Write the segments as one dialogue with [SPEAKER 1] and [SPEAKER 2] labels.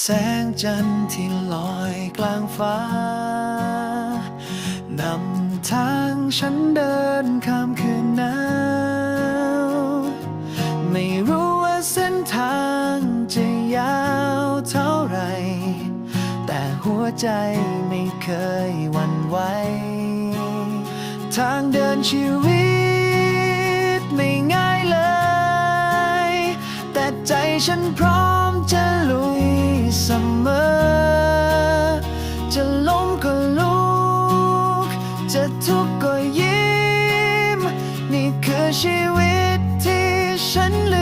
[SPEAKER 1] แสงจันทร์ที่ลอยกลางฟ้านำทางฉันเดินข้ามคืนหนาวไม่รู้ว่าเส้นทางจะยาวเท่าไร แต่หัวใจไม่เคยหวั่นไหวทางเดินชีวิตไม่ง่ายเลย แต่ใจฉันพร้อมจะลุ เสมอ จะล้มก็ลุก จะทุกข์ก็ยิ้ม นี่คือชีวิตที่ฉันเลือก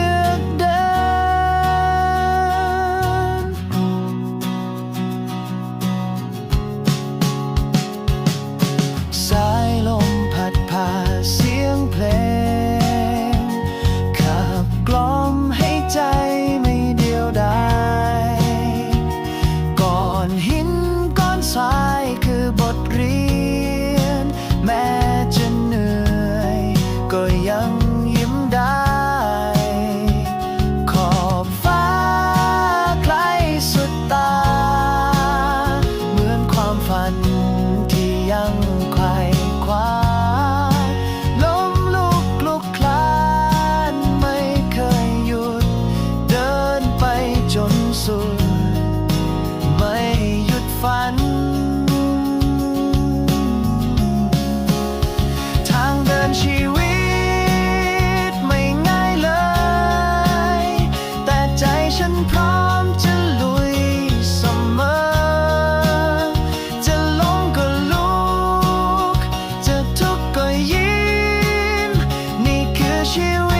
[SPEAKER 1] หินก้อนทรายคือบทเรียน แม้จะเหนื่อย ก็ยังยิ้มได้ ขอบฟ้าใครสุดตา เหมือนความฝันที่ยังไขว่ ชีวิตไม่ง่ายเลย แต่ใจฉันพร้อมจะลุยเสมอ จะล้มก็ลุก จะทุกข์ก็ยิ้ม นี่คือชีวิต